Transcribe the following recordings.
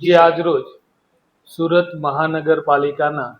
જે આજરોજ સુરત મહાનગરપાલિકાના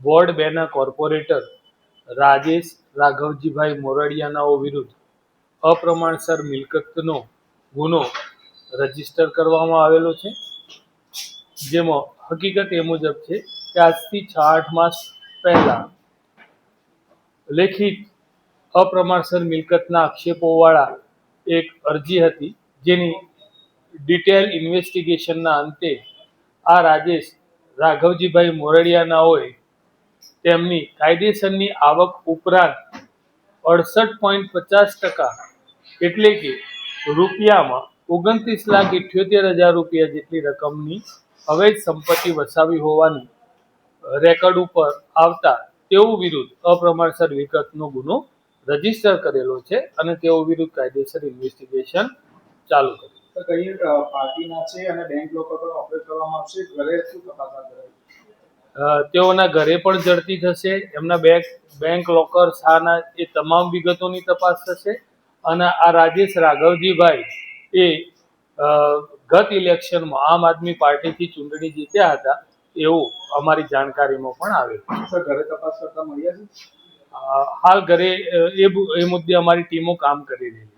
વોર્ડ બેના કોર્પોરેટર રાજેશ રાઘવજીભાઈ મોરડિયાનાઓ વિરુદ્ધ અપ્રમાણસર મિલકતનો ગુનો રજિસ્ટર કરવામાં આવેલો છે. જેમાં હકીકત એ મુજબ છે કે આજથી છ આઠ માસ પહેલાં લેખિત અપ્રમાણસર મિલકતના આક્ષેપોવાળા એક અરજી હતી, જેની ડિટેલ ઇન્વેસ્ટિગેશનના અંતે આ રાજેશ રાઘવજીભાઈ મોરડિયાના હોય તેમની કાયદેસરની આવક ઉપરાંત અડસઠ પોઈન્ટ પચાસ ટકા એટલે કે રૂપિયામાં ઓગણત્રીસ લાખ ઇઠ્યોતેર હજાર રૂપિયા જેટલી રકમની અવૈધ સંપત્તિ વસાવી હોવાની રેકર્ડ ઉપર આવતા તેઓ વિરુદ્ધ અપ્રમાણસર વિગતનો ગુનો રજિસ્ટર કરેલો છે અને તેઓ વિરુદ્ધ કાયદેસર ઇન્વેસ્ટિગેશન ચાલુ કર્યું. તો કઈ પાર્ટીના છે અને બેંક લોકો પર ઓપરેટ કરવામાં આવશે. ઘરે શું તપાસ હાથ તેઓના ઘરે પણ ઝડપી થશે. એમના બેંક બેંક લોકર શાના એ તમામ વિગતોની તપાસ થશે. અને આ રાજેશ રાઘવજીભાઈ એ ગત ઇલેક્શનમાં આમ આદમી પાર્ટીથી ચૂંટણી જીત્યા હતા. એવું અમારી જાણકારીમાં પણ આવે ઘરે તપાસ કરતા મળ્યા છે? હાલ ઘરે એ મુદ્દે અમારી ટીમો કામ કરી રહી છે.